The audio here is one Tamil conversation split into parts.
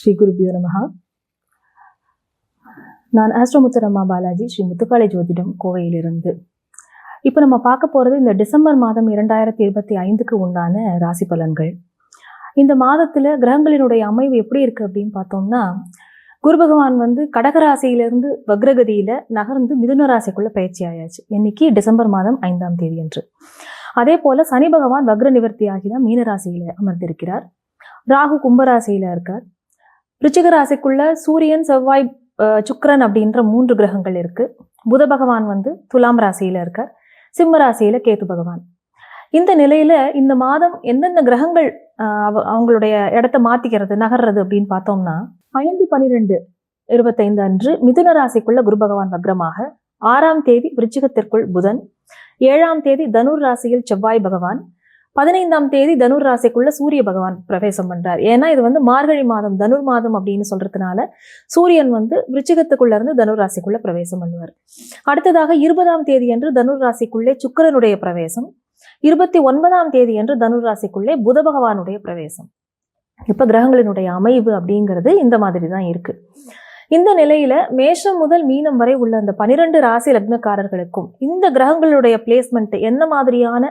ஸ்ரீ குருபியோ நமஹா. நான் ஆஸ்ட்ரோமுத்தரம்மா பாலாஜி ஸ்ரீ முத்துக்காளி ஜோதிடம் கோவையிலிருந்து. இப்போ நம்ம பார்க்க போகிறது இந்த டிசம்பர் மாதம் இரண்டாயிரத்தி இருபத்தி ஐந்துக்கு உண்டான ராசி பலன்கள். இந்த மாதத்தில் கிரகங்களினுடைய அமைவு எப்படி இருக்குது அப்படின்னு பார்த்தோம்னா குரு பகவான் வந்து கடகராசியிலிருந்து வக்ரகதியில் நகர்ந்து மிதுன ராசிக்குள்ள பயிற்சி ஆயாச்சு. இன்னைக்கு டிசம்பர் மாதம் ஐந்தாம் தேதி என்று அதே போல சனி பகவான் வக்ர நிவர்த்தி ஆகி தான் மீனராசியில அமர்ந்திருக்கிறார். ராகு கும்பராசியில் இருக்கார். ரிச்சிக ராசிக்குள்ள சூரியன் செவ்வாய் அஹ், சுக்கிரன் அப்படின்ற மூன்று கிரகங்கள் இருக்கு. புத பகவான் வந்து துலாம் ராசியில இருக்கார். சிம்ம ராசியில கேது பகவான். இந்த நிலையில இந்த மாதம் எந்தெந்த கிரகங்கள் அவ- அவங்களுடைய இடத்த மாத்திக்கிறது நகர்றது அப்படின்னு பார்த்தோம்னா ஐந்து பனிரெண்டு இருபத்தைந்து அன்று மிதுன ராசிக்குள்ள குரு பகவான் வக்ரமாக. ஆறாம் தேதி விருச்சிகத்திற்குள் புதன். ஏழாம் தேதி தனுர் ராசியில் செவ்வாய் பகவான். பதினைந்தாம் தேதி தனுர் ராசிக்குள்ள சூரிய பகவான் பிரவேசம் பண்றார். ஏன்னா இது வந்து மார்கழி மாதம் தனுர் மாதம் அப்படின்னு சொல்றதுனால சூரியன் வந்து விருச்சிகத்துக்குள்ள இருந்து தனுர் ராசிக்குள்ள பிரவேசம் பண்ணுவார். அடுத்ததாக இருபதாம் தேதி அன்று தனுர் ராசிக்குள்ளே சுக்கிரனுடைய பிரவேசம். இருபத்தி ஒன்பதாம் தேதி அன்று தனுர் ராசிக்குள்ளே புத பகவானுடைய பிரவேசம். இப்ப கிரகங்களினுடைய அமைவு அப்படிங்கிறது இந்த மாதிரி தான் இருக்கு. இந்த நிலையில மேஷம் முதல் மீனம் வரை உள்ள அந்த பனிரெண்டு ராசி லக்னக்காரர்களுக்கும் இந்த கிரகங்களுடைய பிளேஸ்மெண்ட் என்ன மாதிரியான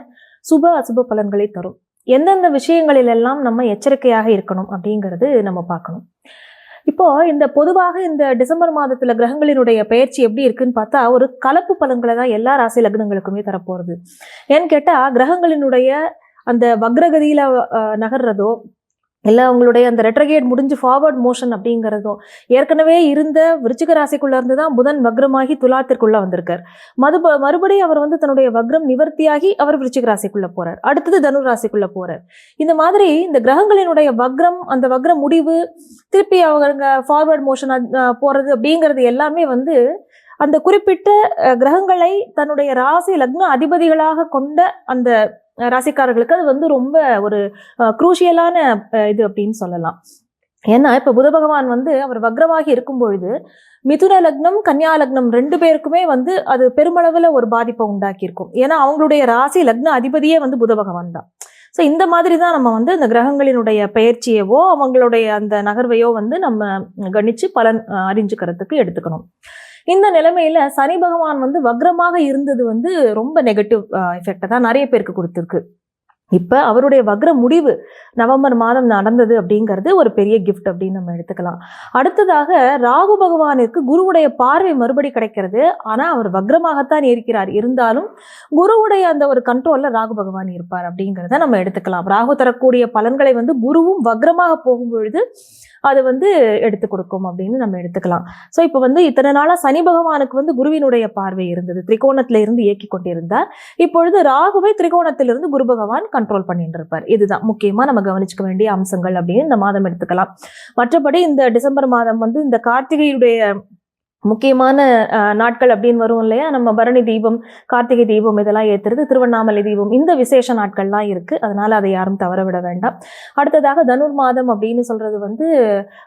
சுப அசுப பலன்களை தரும். எந்தெந்த விஷயங்களில் எல்லாம் நம்ம எச்சரிக்கையாக இருக்கணும் அப்படிங்கிறது நம்ம பார்க்கணும். இப்போ இந்த பொதுவாக இந்த டிசம்பர் மாதத்துல கிரகங்களினுடைய பயிற்சி எப்படி இருக்குன்னு பார்த்தா ஒரு கலப்பு பலன்களை தான் எல்லா ராசி லக்னங்களுக்குமே தரப்போறது. ஏன்னு கேட்டா கிரகங்களினுடைய அந்த வக்ரகதியில நகர்றதோ இல்லை அவங்களுடைய அந்த ரெட்ரகேட் முடிஞ்சு ஃபார்வர்ட் மோஷன் அப்படிங்கிறதும் ஏற்கனவே இருந்த விருச்சிக ராசிக்குள்ள இருந்து தான் புதன் வக்ரமாகி துலாத்திற்குள்ள வந்திருக்கார். மது மறுபடியும் அவர் வந்து தன்னுடைய வக்ரம் நிவர்த்தியாகி அவர் விருச்சிக ராசிக்குள்ளே போகிறார் அடுத்தது தனுர் ராசிக்குள்ளே போறார். இந்த மாதிரி இந்த கிரகங்களினுடைய வக்ரம் அந்த வக்ர முடிவு திருப்பி அவங்க ஃபார்வர்ட் மோஷன் போறது அப்படிங்கிறது எல்லாமே வந்து அந்த குறிப்பிட்ட கிரகங்களை தன்னுடைய ராசி லக்ன அதிபதிகளாக கொண்ட அந்த ராசிக்காரர்களுக்கு அது வந்து ரொம்ப ஒரு குரூஷியலான இது அப்படின்னு சொல்லலாம். ஏன்னா இப்ப புத பகவான் வந்து அவர் வக்ரமாகி இருக்கும் பொழுது மிதுன லக்னம் கன்னியா லக்னம் ரெண்டு பேருக்குமே வந்து அது பெருமளவுல ஒரு பாதிப்பை உண்டாக்கியிருக்கும். ஏன்னா அவங்களுடைய ராசி லக்ன அதிபதியே வந்து புத பகவான் தான். ஸோ இந்த மாதிரி தான் நம்ம வந்து இந்த கிரகங்களினுடைய பயிற்சியவோ அவங்களுடைய அந்த நகர்வையோ வந்து நம்ம கணிச்சு பலன் அறிஞ்சுக்கிறதுக்கு எடுத்துக்கணும். இந்த நிலைமையில சனி பகவான் வந்து வக்ரமாக இருந்தது வந்து ரொம்ப நெகட்டிவ் எஃபெக்டை தான் நிறைய பேருக்கு கொடுத்துருக்கு. இப்போ அவருடைய வக்ர முடிவு நவம்பர் மாதம் நடந்தது அப்படிங்கிறது ஒரு பெரிய கிஃப்ட் அப்படின்னு நம்ம எடுத்துக்கலாம். அடுத்ததாக ராகு பகவானிற்கு குருவுடைய பார்வை மறுபடி கிடைக்கிறது. ஆனால் அவர் வக்ரமாகத்தான் இருக்கிறார். இருந்தாலும் குருவுடைய அந்த ஒரு கண்ட்ரோலில் ராகு பகவான் இருப்பார் அப்படிங்கிறத நம்ம எடுத்துக்கலாம். ராகு தரக்கூடிய பலன்களை வந்து குருவும் வக்ரமாக போகும் பொழுது அது வந்து எடுத்து கொடுக்கும் அப்படின்னு நம்ம எடுத்துக்கலாம். ஸோ இப்போ வந்து இத்தனை நாளாக சனி பகவானுக்கு வந்து குருவினுடைய பார்வை இருந்தது. திரிகோணத்தில் இருந்து இயக்கி கொண்டிருந்தார். இப்பொழுது ராகுவை திரிகோணத்திலிருந்து குரு பகவான் கண்ட்ரோல் பண்ணிட்டு இருப்பார் இதுதான். முக்கியமாக நம்ம கவனிச்சுக்க வேண்டிய அம்சங்கள் அப்படின்னு இந்த மாதம் எடுத்துக்கலாம். மற்றபடி இந்த டிசம்பர் மாதம் வந்து இந்த கார்த்திகையுடைய முக்கியமான அஹ், நாட்கள் அப்படின்னு வரும் இல்லையா? நம்ம பரணி தீபம் கார்த்திகை தீபம் இதெல்லாம் ஏத்துறது திருவண்ணாமலை தீபம் இந்த விசேஷ நாட்கள்லாம் இருக்கு. அதனால அதை யாரும் தவற விட வேண்டாம். அடுத்ததாக தனுர் மாதம் அப்படின்னு சொல்றது வந்து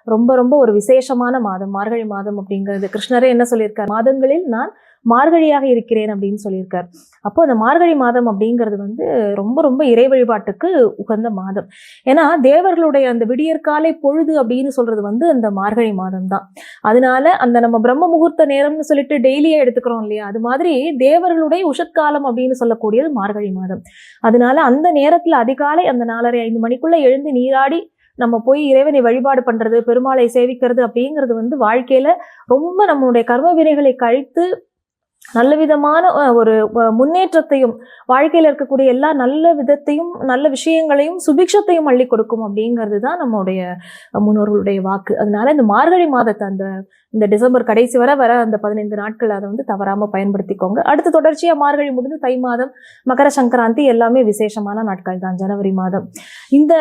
ரொம்ப ரொம்ப ஒரு விசேஷமான மாதம். மார்கழி மாதம் அப்படிங்கிறது. கிருஷ்ணரே என்ன சொல்லியிருக்கார்? மாதங்களில் நான் மார்கழியாக இருக்கிறேன் அப்படின்னு சொல்லியிருக்கார். அப்போ அந்த மார்கழி மாதம் அப்படிங்கிறது வந்து ரொம்ப ரொம்ப இறை வழிபாட்டுக்கு உகந்த மாதம். ஏன்னா தேவர்களுடைய அந்த விடியற்காலை பொழுது அப்படின்னு சொல்றது வந்து அந்த மார்கழி மாதம் தான் அதனால அந்த நம்ம பிரம்ம முகூர்த்த நேரம்னு சொல்லிட்டு டெய்லியே எடுத்துக்கிறோம் இல்லையா? அது மாதிரி தேவர்களுடைய உஷத்காலம் அப்படின்னு சொல்லக்கூடியது மார்கழி மாதம். அதனால அந்த நேரத்துல அதிகாலை அந்த நாலரை ஐந்து மணிக்குள்ள எழுந்து நீராடி நம்ம போய் இறைவனை வழிபாடு பண்றது பெருமாளை சேவிக்கிறது அப்படிங்கிறது வந்து வாழ்க்கையில ரொம்ப நம்மளுடைய கர்ம வினைகளை கழித்து நல்ல விதமான ஒரு முன்னேற்றத்தையும் வாழ்க்கையில் இருக்கக்கூடிய எல்லா நல்ல விதத்தையும் நல்ல விஷயங்களையும் சுபிக்ஷத்தையும் அள்ளி கொடுக்கும் அப்படிங்கிறது தான் நம்மளுடைய முன்னோர்களுடைய வாக்கு. அதனால இந்த மார்கழி மாதத்தை அந்த இந்த டிசம்பர் கடைசி வரை வர அந்த பதினைந்து நாட்கள் அதை வந்து தவறாமல் பயன்படுத்திக்கோங்க. அடுத்து தொடர்ச்சியாக மார்கழி முடிந்து தை மாதம் மகர சங்கராந்தி எல்லாமே விசேஷமான நாட்கள் தான் ஜனவரி மாதம். இந்த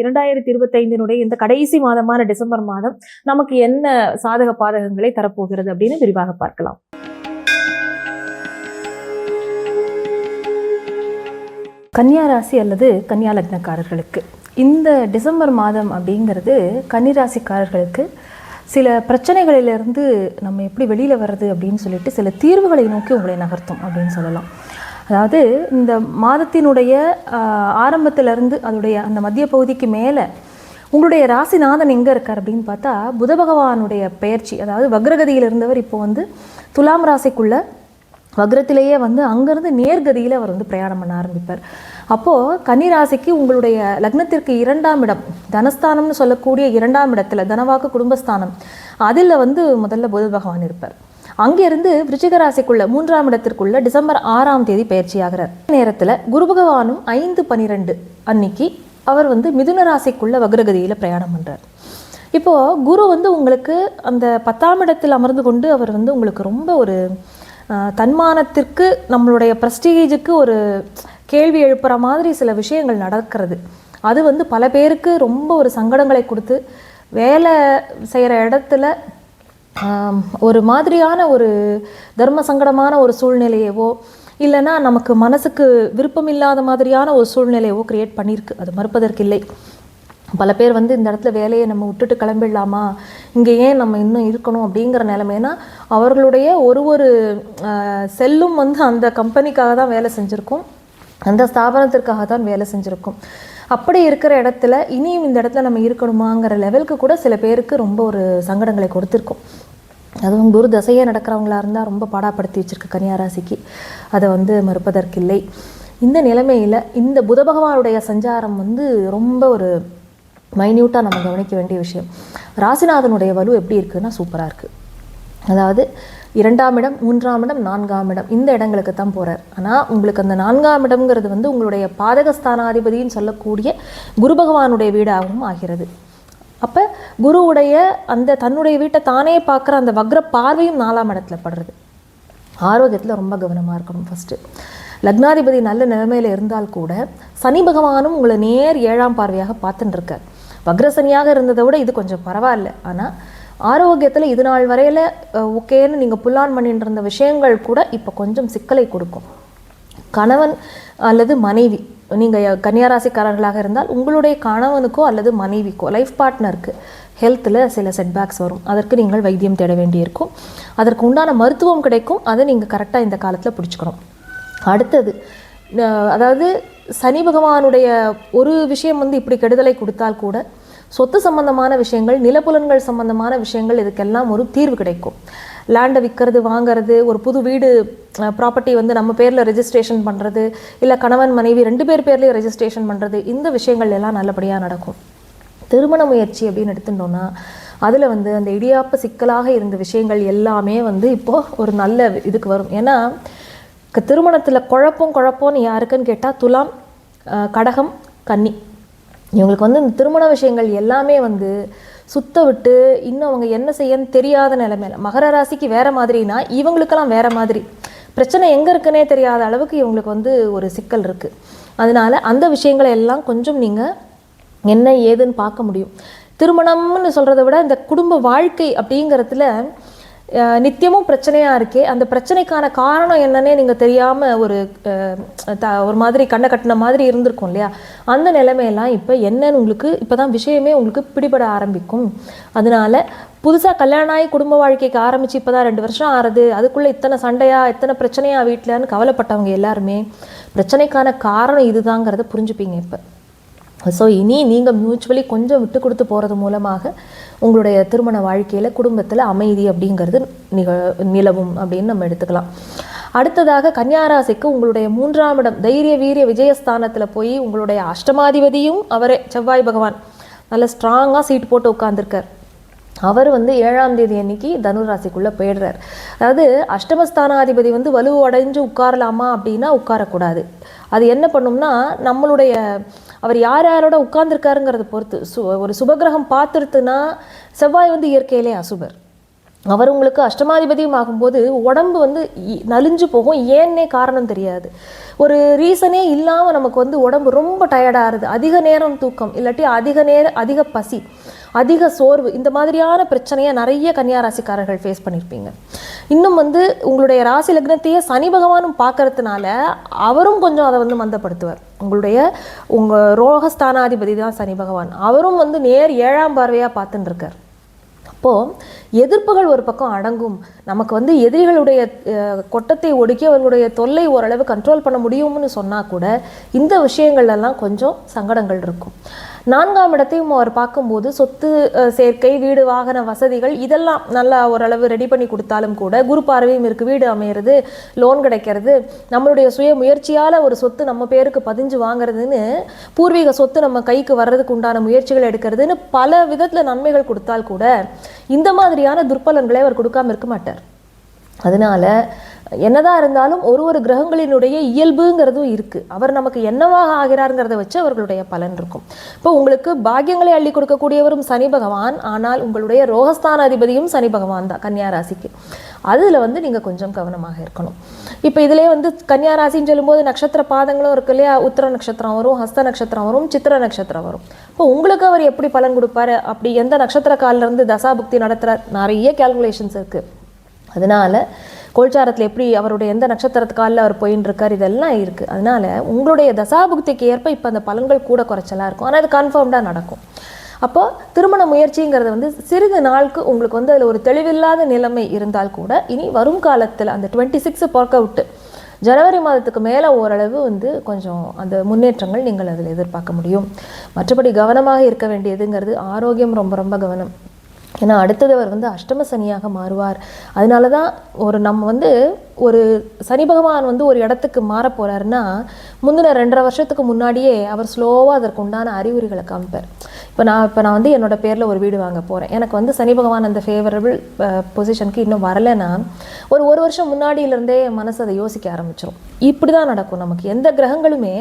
இரண்டாயிரத்தி இருபத்தைந்தினுடைய இந்த கடைசி மாதமான டிசம்பர் மாதம் நமக்கு என்ன சாதக பாதகங்களை தரப்போகிறது அப்படின்னு விரிவாக பார்க்கலாம். கன்னியா ராசி அல்லது கன்னியா லக்னக்காரர்களுக்கு. இந்த டிசம்பர் மாதம் அப்படிங்கிறது கன்னிராசிக்காரர்களுக்கு சில பிரச்சனைகளிலிருந்து நம்ம எப்படி வெளியில் வர்றது அப்படின்னு சொல்லிட்டு சில தீர்வுகளை நோக்கி உங்களை நகர்த்தும் அப்படின்னு சொல்லலாம். அதாவது இந்த மாதத்தினுடைய ஆரம்பத்திலிருந்து அதோடைய அந்த மத்திய பகுதிக்கு மேலே உங்களுடைய ராசிநாதன் எங்கே இருக்கார் அப்படின்னு பார்த்தா புத பகவானுடைய பெயர்ச்சி அதாவது வக்ரகதியில் இருந்தவர் இப்போ வந்து துலாம் ராசிக்குள்ளே வக்ரத்திலேயே வந்து அங்கேருந்து நேர்கதியில் அவர் வந்து பிரயாணம் பண்ண ஆரம்பிப்பார். அப்போது கன்னிராசிக்கு உங்களுடைய லக்னத்திற்கு இரண்டாம் இடம் தனஸ்தானம்னு சொல்லக்கூடிய இரண்டாம் இடத்துல தனவாக்கு குடும்பஸ்தானம் அதில் வந்து முதல்ல புத பகவான் இருப்பார். அங்கிருந்து விருச்சிகராசிக்குள்ள மூன்றாம் இடத்திற்குள்ள டிசம்பர் ஆறாம் தேதி பயிற்சியாகிறார் நேரத்தில் குரு பகவானும் ஐந்து பனிரெண்டு அன்னைக்கு அவர் வந்து மிதுன ராசிக்குள்ள வக்ரகதியில் பிரயாணம் பண்ணுறார் இப்போது குரு வந்து உங்களுக்கு அந்த பத்தாம் இடத்தில் அமர்ந்து கொண்டு அவர் வந்து உங்களுக்கு ரொம்ப ஒரு தன்மானத்திற்கு நம்மளுடைய ப்ரெஸ்டீஜுக்கு ஒரு கேள்வி எழுப்புற மாதிரி சில விஷயங்கள் நடக்கிறது. அது வந்து பல பேருக்கு ரொம்ப ஒரு சங்கடங்களை கொடுத்து வேலை செய்கிற இடத்துல ஒரு மாதிரியான ஒரு தர்ம சங்கடமான ஒரு சூழ்நிலையவோ இல்லைன்னா நமக்கு மனசுக்கு விருப்பமில்லாத மாதிரியான ஒரு சூழ்நிலையவோ கிரியேட் பண்ணியிருக்கு. அது மறுப்பதற்கில்லை. பல பேர் வந்து இந்த இடத்துல வேலையை நம்ம விட்டுட்டு கிளம்பிடலாமா? இங்கே ஏன் நம்ம இன்னும் இருக்கணும் அப்படிங்கிற நிலைமைனா அவர்களுடைய ஒரு ஒரு செல்லும் வந்து அந்த கம்பெனிக்காக தான் வேலை செஞ்சுருக்கும். அந்த ஸ்தாபனத்திற்காக தான் வேலை செஞ்சுருக்கும். அப்படி இருக்கிற இடத்துல இனியும் இந்த இடத்துல நம்ம இருக்கணுமாங்கிற லெவலுக்கு கூட சில பேருக்கு ரொம்ப ஒரு சங்கடங்களை கொடுத்துருக்கும். அதுவும் குரு தசையே நடக்கிறவங்களா இருந்தால் ரொம்ப பாடாப்படுத்தி வச்சுருக்கு கன்னியாராசிக்கு அதை வந்து மறுப்பதற்கில்லை. இந்த நிலைமையில் இந்த புத பகவானுடைய சஞ்சாரம் வந்து ரொம்ப ஒரு மைன்யூட்டாக நம்ம கவனிக்க வேண்டிய விஷயம். ராசிநாதனுடைய வலு எப்படி இருக்குன்னா சூப்பராக இருக்குது அதாவது இரண்டாம் இடம் மூன்றாம் இடம் நான்காம் இடம் இந்த இடங்களுக்கு தான் போகிறார் ஆனால் உங்களுக்கு அந்த நான்காம் இடம்ங்கிறது வந்து உங்களுடைய பாதகஸ்தானாதிபதின்னு சொல்லக்கூடிய குரு பகவானுடைய வீடாகவும் ஆகிறது. அப்போ குருவுடைய அந்த தன்னுடைய வீட்டை தானே பார்க்குற அந்த வக்ர பார்வையும் நாலாம் இடத்துல படுறது. ஆரோக்கியத்தில் ரொம்ப கவனமாக இருக்கணும் ஃபஸ்ட்டு லக்னாதிபதி நல்ல நிலைமையில் இருந்தால் கூட சனி பகவானும் உங்களை நேர் ஏழாம் பார்வையாக பார்த்துட்டுருக்கார் வக்ரசனியாக இருந்ததை விட இது கொஞ்சம் பரவாயில்ல. ஆனால் ஆரோக்கியத்தில் இது நாள் வரையில் ஓகேன்னு நீங்கள் புல்லான் பண்ணிட்டு இருந்த விஷயங்கள் கூட இப்போ கொஞ்சம் சிக்கலை கொடுக்கும். கணவன் அல்லது மனைவி நீங்கள் கன்னியாராசிக்காரர்களாக இருந்தால் உங்களுடைய கணவனுக்கோ அல்லது மனைவிக்கோ லைஃப் பார்ட்னருக்கு ஹெல்த்தில் சில செட்பேக்ஸ் வரும். அதற்கு நீங்கள் வைத்தியம் தேட வேண்டியிருக்கும். அதற்கு உண்டான மருத்துவம் கிடைக்கும். அதை நீங்கள் கரெக்டாக இந்த காலத்தில் பிடிச்சிக்கணும். அடுத்தது அதாவது சனி பகவானுடைய ஒரு விஷயம் வந்து இப்படி கெடுதலை கொடுத்தால் கூட சொத்து சம்பந்தமான விஷயங்கள் நிலப்புலன்கள் சம்பந்தமான விஷயங்கள் இதுக்கெல்லாம் ஒரு தீர்வு கிடைக்கும். லேண்டை விற்கிறது வாங்குறது ஒரு புது வீடு ப்ராப்பர்ட்டி வந்து நம்ம பேரில் ரெஜிஸ்ட்ரேஷன் பண்ணுறது இல்லை கணவன் மனைவி ரெண்டு பேர் பேர்லேயும் ரெஜிஸ்ட்ரேஷன் பண்ணுறது இந்த விஷயங்கள் எல்லாம் நல்லபடியாக நடக்கும். திருமண முயற்சி அப்படின்னு எடுத்துட்டோம்னா அதில் வந்து அந்த இடியாப்ப சிக்கலாக இருந்த விஷயங்கள் எல்லாமே வந்து இப்போது ஒரு நல்ல இதுக்கு வரும். ஏன்னா திருமணத்தில் குழப்பம் குழப்பம்னு யாருக்குன்னு கேட்டால் துலாம் கடகம் கன்னி. இவங்களுக்கு வந்து இந்த திருமண விஷயங்கள் எல்லாமே வந்து சுத்த விட்டு இன்னும் அவங்க என்ன செய்யன்னு தெரியாத நிலைமையில மகர ராசிக்கு வேற மாதிரினா இவங்களுக்கெல்லாம் வேற மாதிரி. பிரச்சனை எங்கே இருக்குன்னே தெரியாத அளவுக்கு இவங்களுக்கு வந்து ஒரு சிக்கல் இருக்குது அதனால அந்த விஷயங்களை எல்லாம் கொஞ்சம் நீங்கள் என்ன ஏதுன்னு பார்க்க முடியும். திருமணம்னு சொல்கிறத விட இந்த குடும்ப வாழ்க்கை அப்படிங்கிறதுல நித்தியமும் பிரச்சனையாக இருக்கே அந்த பிரச்சனைக்கான காரணம் என்னன்னே நீங்கள் தெரியாமல் ஒரு த ஒரு மாதிரி கண்ணை கட்டின மாதிரி இருந்திருக்கும் இல்லையா? அந்த நிலைமையெல்லாம் இப்போ என்னன்னு உங்களுக்கு இப்போ தான் விஷயமே உங்களுக்கு பிடிபட ஆரம்பிக்கும். அதனால புதுசாக கல்யாணம் ஆகி குடும்ப வாழ்க்கைக்கு ஆரம்பித்து இப்போ தான் ரெண்டு வருஷம் ஆறுது. அதுக்குள்ளே இத்தனை சண்டையா இத்தனை பிரச்சனையா வீட்டிலன்னு கவலைப்பட்டவங்க எல்லாருமே பிரச்சனைக்கான காரணம் இதுதாங்கிறத புரிஞ்சுப்பீங்க இப்போ. ஸோ இனி நீங்கள் மியூச்சுவலி கொஞ்சம் விட்டு கொடுத்து போகிறது மூலமாக உங்களுடைய திருமண வாழ்க்கையில் குடும்பத்தில் அமைதி அப்படிங்கிறது நிக நிலவும் அப்படின்னு நம்ம எடுத்துக்கலாம். அடுத்ததாக கன்னியாராசிக்கு உங்களுடைய மூன்றாம் இடம் தைரிய வீரிய விஜயஸ்தானத்தில் போய் உங்களுடைய அஷ்டமாதிபதியும் அவரே செவ்வாய் பகவான். நல்ல ஸ்ட்ராங்காக சீட் போட்டு உட்காந்துருக்கார் அவர் வந்து ஏழாம் தேதி அன்னைக்கு தனுராசிக்குள்ளே போயிடுறார். அதாவது அஷ்டமஸ்தானாதிபதி வந்து வலுவடைஞ்சு உட்காரலாமா அப்படின்னா உட்காரக்கூடாது. அது என்ன பண்ணும்னா நம்மளுடைய அவர் யார் யாரோட உட்கார்ந்துருக்காருங்கிறத பொறுத்து சு ஒரு சுபகிரகம் பார்த்துருத்துன்னா செவ்வாய் வந்து இயற்கையிலே அசுபர். அவர் உங்களுக்கு அஷ்டமாதிபதியும் ஆகும்போது உடம்பு வந்து நலிஞ்சு போகும். ஏன்னே காரணம் தெரியாது. ஒரு ரீசனே இல்லாமல் நமக்கு வந்து உடம்பு ரொம்ப டயர்டாகுது அதிக நேரம் தூக்கம் இல்லாட்டி அதிக நேரம் அதிக பசி. அதிக சோர்வு இந்த மாதிரியான பிரச்சனையை நிறைய கன்னியாராசிக்காரர்கள் ஃபேஸ் பண்ணியிருப்பீங்க இன்னும் வந்து உங்களுடைய ராசி லக்னத்தையே சனி பகவானும் பார்க்கறதுனால அவரும் கொஞ்சம் அதை வந்து மந்தப்படுத்துவார். உங்களுடைய உங்கள் ரோகஸ்தானாதிபதி தான் சனி பகவான். அவரும் வந்து நேர் ஏழாம் பார்வையாக பார்த்துட்டு இருக்கார் அப்போது எதிர்ப்புகள் ஒரு பக்கம் அடங்கும். நமக்கு வந்து எதிரிகளுடைய கொட்டத்தை ஒடுக்கி அவர்களுடைய தொல்லை ஓரளவு கண்ட்ரோல் பண்ண முடியும்னு சொன்னால் கூட இந்த விஷயங்கள்லாம் கொஞ்சம் சங்கடங்கள் இருக்கும். நான்காம் இடத்தையும் அவர் பார்க்கும்போது சொத்து சேர்க்கை வீடு வாகன வசதிகள் இதெல்லாம் நல்லா ஓரளவு ரெடி பண்ணி கொடுத்தாலும் கூட குரு பார்வையும் இருக்குது வீடு அமையிறது லோன் கிடைக்கிறது. நம்மளுடைய சுய முயற்சியால் ஒரு சொத்து நம்ம பேருக்கு பதிஞ்சு வாங்குறதுன்னு பூர்வீக சொத்து நம்ம கைக்கு வர்றதுக்கு உண்டான முயற்சிகள் எடுக்கிறதுன்னு பல விதத்தில் நன்மைகள் கொடுத்தால் கூட இந்த மாதிரியான துர்பலன்களை அவர் கொடுக்காம இருக்க மாட்டார். அதனால என்னதான் இருந்தாலும் ஒரு ஒரு கிரகங்களினுடைய இயல்புங்கிறதும் இருக்குது அவர் நமக்கு என்னவாக ஆகிறாருங்கிறத வச்சு அவர்களுடைய பலன் இருக்கும். இப்போ உங்களுக்கு பாக்கியங்களை அள்ளி கொடுக்கக்கூடியவரும் சனி பகவான். ஆனால் உங்களுடைய ரோகஸ்தான அதிபதியும் சனி பகவான் தான் கன்னியா ராசிக்கு. அதில் வந்து நீங்கள் கொஞ்சம் கவனமாக இருக்கணும். இப்போ இதிலே வந்து கன்னியா ராசின்னு சொல்லும்போது நட்சத்திர பாதங்களும் இருக்கு இல்லையா? உத்திர நட்சத்திரம் வரும் ஹஸ்த நட்சத்திரம் வரும் சித்திர நட்சத்திரம் வரும். இப்போ உங்களுக்கு அவர் எப்படி பலன் கொடுப்பாரு? அப்படி எந்த நட்சத்திர காலிலிருந்து தசாபுக்தி நடத்துற நிறைய கேல்குலேஷன்ஸ் இருக்குது அதனால கோல்சாரத்தில் எப்படி அவருடைய எந்த நட்சத்திரத்துக்காலில் அவர் போயின்னு இருக்கார் இதெல்லாம் இருக்குது அதனால உங்களுடைய தசாபுக்திக்கு ஏற்ப இப்போ அந்த பலன்கள் கூட குறைச்சலாக இருக்கும். ஆனால் அது கன்ஃபார்ம்டாக நடக்கும். அப்போ திருமண முயற்சிங்கிறது வந்து சிறிது நாளுக்கு உங்களுக்கு வந்து அதில் ஒரு தெளிவில்லாத நிலைமை இருந்தால் கூட இனி வரும் காலத்தில் அந்த டுவெண்ட்டி சிக்ஸ் ஒர்க் அவுட்டு ஜனவரி மாதத்துக்கு மேலே ஓரளவு வந்து கொஞ்சம் அந்த முன்னேற்றங்கள் நீங்கள் அதில் எதிர்பார்க்க முடியும். மற்றபடி கவனமாக இருக்க வேண்டியதுங்கிறது ஆரோக்கியம் ரொம்ப ரொம்ப கவனம். ஏன்னா அடுத்தது அவர் வந்து அஷ்டம சனியாக மாறுவார். அதனால தான் ஒரு நம்ம வந்து ஒரு சனி பகவான் வந்து ஒரு இடத்துக்கு மாற போறாருன்னா முந்தின ரெண்டரை வருஷத்துக்கு முன்னாடியே அவர் ஸ்லோவாக அதற்கு உண்டான அறிகுறிகளை காமிப்பார் இப்போ நான் இப்போ நான் வந்து என்னோட பேரில் ஒரு வீடு வாங்க போகிறேன் எனக்கு வந்து சனி பகவான் அந்த ஃபேவரபிள் பொசிஷனுக்கு இன்னும் வரலைன்னா ஒரு ஒரு வருஷம் முன்னாடியிலேருந்தே மனசு அதை யோசிக்க ஆரம்பிச்சிடும் இப்படி தான் நடக்கும் நமக்கு. எந்த கிரகங்களுமே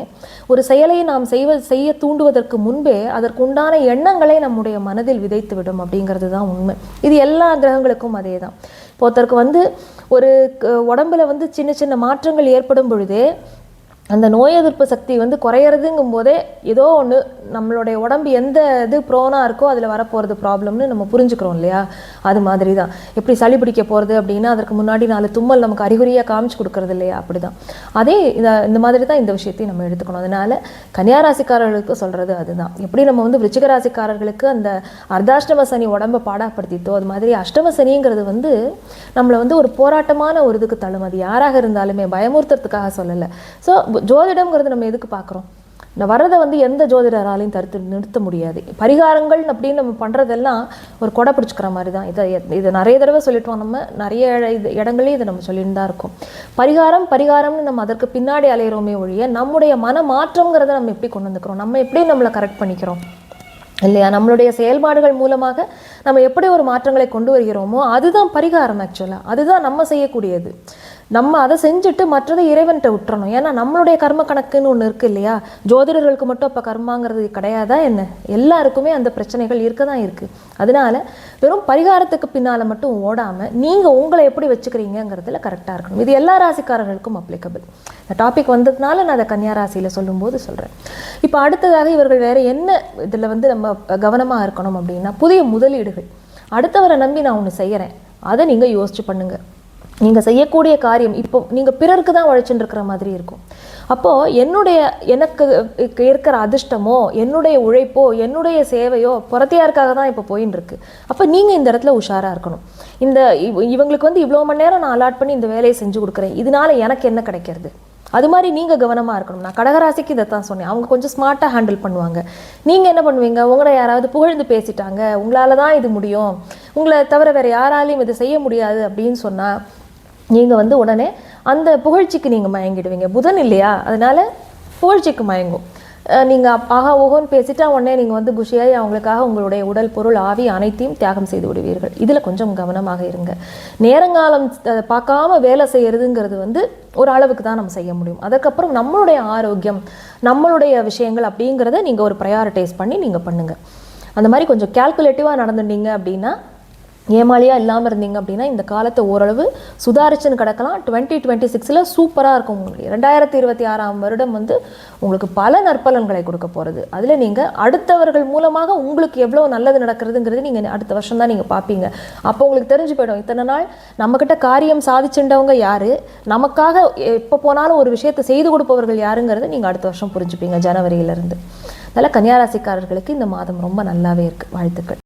ஒரு செயலை நாம் செய்வ செய்ய தூண்டுவதற்கு முன்பே அதற்குண்டான எண்ணங்களை நம்முடைய மனதில் விதைத்து விடும் அப்படிங்கிறது தான் உண்மை. இது எல்லா கிரகங்களுக்கும் அதே தான் இப்போ ஒருத்தருக்கு வந்து ஒரு உடம்புல வந்து சின்ன சின்ன மாற்றங்கள் ஏற்படும் பொழுதே அந்த நோய் எதிர்ப்பு சக்தி வந்து குறையிறதுங்கும் போதே ஏதோ ஒன்று நம்மளுடைய உடம்பு எந்த இது ப்ரோனாக இருக்கோ அதில் வரப்போகிறது ப்ராப்ளம்னு நம்ம புரிஞ்சுக்கிறோம் இல்லையா? அது மாதிரி தான் எப்படி சளி பிடிக்க போகிறது அப்படின்னா அதற்கு முன்னாடி நாலு தும்மல் நமக்கு அறிகுறியாக காமிச்சு கொடுக்கறது இல்லையா? அப்படி தான் அதே இந்த இந்த மாதிரி தான் இந்த விஷயத்தையும் நம்ம எடுத்துக்கணும். அதனால கன்னியாராசிக்காரர்களுக்கு சொல்கிறது அதுதான். எப்படி நம்ம வந்து விருச்சிக ராசிக்காரர்களுக்கு அந்த அர்த்தாஷ்டம சனி உடம்பை பாடாப்படுத்தித்தோ அது மாதிரி அஷ்டம சனிங்கிறது வந்து நம்மளை வந்து ஒரு போராட்டமான ஒரு இதுக்கு தள்ளும். அது யாராக இருந்தாலுமே பயமுறுத்துறதுக்காக சொல்லலை. ஸோ ஜோதிடம்ங்கிறது நம்ம எதுக்கு பார்க்குறோம்? இந்த வர்றதை வந்து எந்த ஜோதிடராலையும் தடுத்து நிறுத்த முடியாது. பரிகாரங்கள் அப்படின்னு நம்ம பண்ணுறதெல்லாம் ஒரு கொடை பிடிச்சிக்கிற மாதிரி தான். இதை இதை நிறைய தடவை சொல்லிட்டோம் நம்ம நிறைய இது இடங்களையும் இதை நம்ம சொல்லிட்டு தான் இருக்கோம். பரிகாரம் பரிகாரம்னு நம்ம அதற்கு பின்னாடி அலையிறோமே ஒழிய நம்முடைய மன மாற்றங்கிறத நம்ம எப்படி கொண்டு வந்துக்கிறோம்? நம்ம எப்படி நம்மளை கரெக்ட் பண்ணிக்கிறோம்? இல்லையா? நம்மளுடைய செயல்பாடுகள் மூலமாக நம்ம எப்படி ஒரு மாற்றங்களை கொண்டு வருகிறோமோ அதுதான் பரிகாரம் ஆக்சுவலாக அதுதான் நம்ம செய்யக்கூடியது. நம்ம அதை செஞ்சுட்டு மற்றதை இறைவன்கிட்ட விட்டுறணும். ஏன்னா நம்மளுடைய கர்ம கணக்குன்னு ஒன்று இருக்குது இல்லையா? ஜோதிடர்களுக்கு மட்டும் அப்போ கர்மாங்கிறது கிடையாதா என்ன? எல்லாருக்குமே அந்த பிரச்சனைகள் இருக்க தான் இருக்குது அதனால வெறும் பரிகாரத்துக்கு பின்னால் மட்டும் ஓடாமல் நீங்கள் உங்களை எப்படி வச்சுக்கிறீங்கிறதுல கரெக்டாக இருக்கணும். இது எல்லா ராசிக்காரர்களுக்கும் அப்ளிகபிள் இந்த டாபிக் வந்ததுனால நான் அதை கன்னியா ராசியில் சொல்லும்போது சொல்கிறேன் இப்போ அடுத்ததாக இவர்கள் வேறு என்ன இதில் வந்து நம்ம கவனமாக இருக்கணும் அப்படின்னா புதிய முதலீடுகள். அடுத்தவரை நம்பி நான் ஒன்று செய்கிறேன் அதை நீங்கள் யோசிச்சு பண்ணுங்கள் நீங்கள் செய்யக்கூடிய காரியம் இப்போ நீங்கள் பிறருக்கு தான் உழைச்சுட்டு இருக்கிற மாதிரி இருக்கும். அப்போது என்னுடைய எனக்கு இருக்கிற அதிர்ஷ்டமோ என்னுடைய உழைப்போ என்னுடைய சேவையோ புறத்தையாருக்காக தான் இப்போ போயின்னு இருக்கு அப்போ நீங்கள் இந்த இடத்துல உஷாராக இருக்கணும். இந்த இவ- இவங்களுக்கு வந்து இவ்வளோ மணி நேரம் நான் அலாட் பண்ணி இந்த வேலையை செஞ்சு கொடுக்குறேன். இதனால எனக்கு என்ன கிடைக்கிறது? அது மாதிரி நீங்கள் கவனமாக இருக்கணும். நான் கடகராசிக்கு இதை தான் சொன்னேன். அவங்க கொஞ்சம் ஸ்மார்ட்டாக ஹேண்டில் பண்ணுவாங்க. நீங்கள் என்ன பண்ணுவீங்க? உங்களை யாராவது புகழ்ந்து பேசிட்டாங்க. உங்களால் தான் இது முடியும். உங்களை தவிர வேறு யாராலையும் இது செய்ய முடியாது அப்படின்னு சொன்னால் நீங்கள் வந்து உடனே அந்த புகழ்ச்சிக்கு நீங்கள் மயங்கிடுவீங்க. புதன் இல்லையா? அதனால புகழ்ச்சிக்கு மயங்கும். நீங்கள் அப்- ஆஹா ஓஹோன்னு பேசிட்டா உடனே நீங்கள் வந்து குஷியாகி அவங்களுக்காக உங்களுடைய உடல் பொருள் ஆவி அனைத்தையும் தியாகம் செய்து விடுவீர்கள். இதில் கொஞ்சம் கவனமாக இருங்க. நேரங்காலம் பார்க்காம வேலை செய்கிறதுங்கிறது வந்து ஒரு அளவுக்கு தான் நம்ம செய்ய முடியும். அதுக்கப்புறம் நம்மளுடைய ஆரோக்கியம் நம்மளுடைய விஷயங்கள் அப்படிங்கிறத நீங்கள் ஒரு ப்ரையாரிட்டைஸ் பண்ணி நீங்கள் பண்ணுங்கள் அந்த மாதிரி கொஞ்சம் கால்குலேட்டிவாக நடந்துட்டீங்க அப்படின்னா ஏமாலியாக இல்லாமல் இருந்தீங்க அப்படின்னா இந்த காலத்தை ஓரளவு சுதாரிச்சுன்னு கிடக்கலாம். டுவெண்ட்டி டுவெண்ட்டி சிக்ஸில் சூப்பராக இருக்கும் உங்களுக்கு. ரெண்டாயிரத்தி இருபத்தி ஆறாம் வருடம் வந்து உங்களுக்கு பல நற்பலன்களை கொடுக்க போகிறது அதில் நீங்கள் அடுத்தவர்கள் மூலமாக உங்களுக்கு எவ்வளோ நல்லது நடக்கிறதுங்கிறது நீங்கள் அடுத்த வருஷம் தான் நீங்கள் பார்ப்பீங்க அப்போ உங்களுக்கு தெரிஞ்சு போயிடும். இத்தனை நாள் நம்மக்கிட்ட காரியம் சாதிச்சுட்டவங்க யார்? நமக்காக எப்போ போனாலும் ஒரு விஷயத்தை செய்து கொடுப்பவர்கள் யாருங்கிறது நீங்கள் அடுத்த வருஷம் புரிஞ்சுப்பீங்க ஜனவரியிலேருந்து. அதனால் கன்னியாராசிக்காரர்களுக்கு இந்த மாதம் ரொம்ப நல்லாவே இருக்குது வாழ்த்துக்கள்.